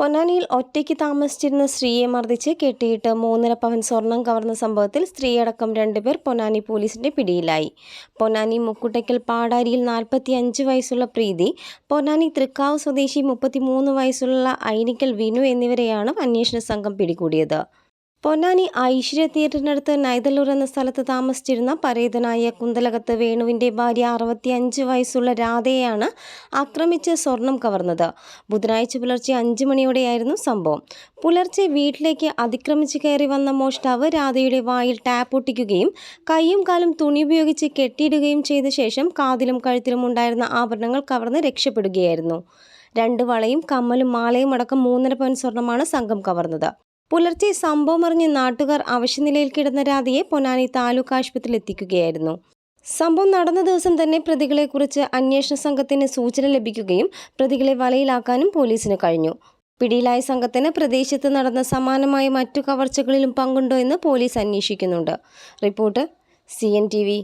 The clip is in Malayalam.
പൊന്നാനിയിൽ ഒറ്റയ്ക്ക് താമസിച്ചിരുന്ന സ്ത്രീയെ മർദ്ദിച്ച് കെട്ടിയിട്ട് മൂന്നര പവൻ സ്വർണം കവർന്ന സംഭവത്തിൽ സ്ത്രീയടക്കം രണ്ടുപേർ പൊന്നാനി പോലീസിന്റെ പിടിയിലായി. പൊന്നാനി മുക്കുട്ടയ്ക്കൽ പാടാരിയിൽ നാൽപ്പത്തി അഞ്ച് വയസ്സുള്ള പ്രീതി പൊന്നാനി തൃക്കാവ് സ്വദേശി മുപ്പത്തിമൂന്ന് വയസ്സുള്ള ഐനിക്കൽ വിനു എന്നിവരെയാണ് അന്വേഷണ സംഘം പിടികൂടിയത്. പൊന്നാനി ഐശ്വര്യ തിയേറ്ററിനടുത്ത് നൈതല്ലൂർ എന്ന സ്ഥലത്ത് താമസിച്ചിരുന്ന പരേതനായ കുന്തലകത്ത് വേണുവിന്റെ ഭാര്യ അറുപത്തിയഞ്ച് വയസ്സുള്ള രാധയെയാണ് ആക്രമിച്ച് സ്വർണം കവർന്നത്. ബുധനാഴ്ച പുലർച്ചെ അഞ്ച് മണിയോടെയായിരുന്നു സംഭവം. പുലർച്ചെ വീട്ടിലേക്ക് അതിക്രമിച്ച് കയറി വന്ന മോഷ്ടാവ് രാധയുടെ വായിൽ ടാപ്പ് ഒട്ടിക്കുകയും കൈയും കാലും തുണി ഉപയോഗിച്ച് കെട്ടിയിടുകയും ചെയ്ത ശേഷം കാതിലും കഴുത്തിലും ഉണ്ടായിരുന്ന ആഭരണങ്ങൾ കവർന്ന് രക്ഷപ്പെടുകയായിരുന്നു. രണ്ട് വളയും കമ്മലും മാലയും അടക്കം മൂന്നര പവൻ സ്വർണമാണ് സംഘം കവർന്നത്. പുലർച്ചെ സംഭവം അറിഞ്ഞ് നാട്ടുകാർ അവശനിലയിൽ കിടന്ന രാധയെ പൊന്നാനി താലൂക്ക് ആശുപത്രിയിൽ എത്തിക്കുകയായിരുന്നു. സംഭവം നടന്ന ദിവസം തന്നെ പ്രതികളെക്കുറിച്ച് അന്വേഷണ സംഘത്തിന് സൂചന ലഭിക്കുകയും പ്രതികളെ വലയിലാക്കാനും പോലീസിന് കഴിഞ്ഞു. പിടിയിലായ സംഘത്തിന് പ്രദേശത്ത് നടന്ന സമാനമായ മറ്റു കവർച്ചകളിലും പങ്കുണ്ടോ എന്ന് പോലീസ് അന്വേഷിക്കുന്നുണ്ട്. Report C N T V.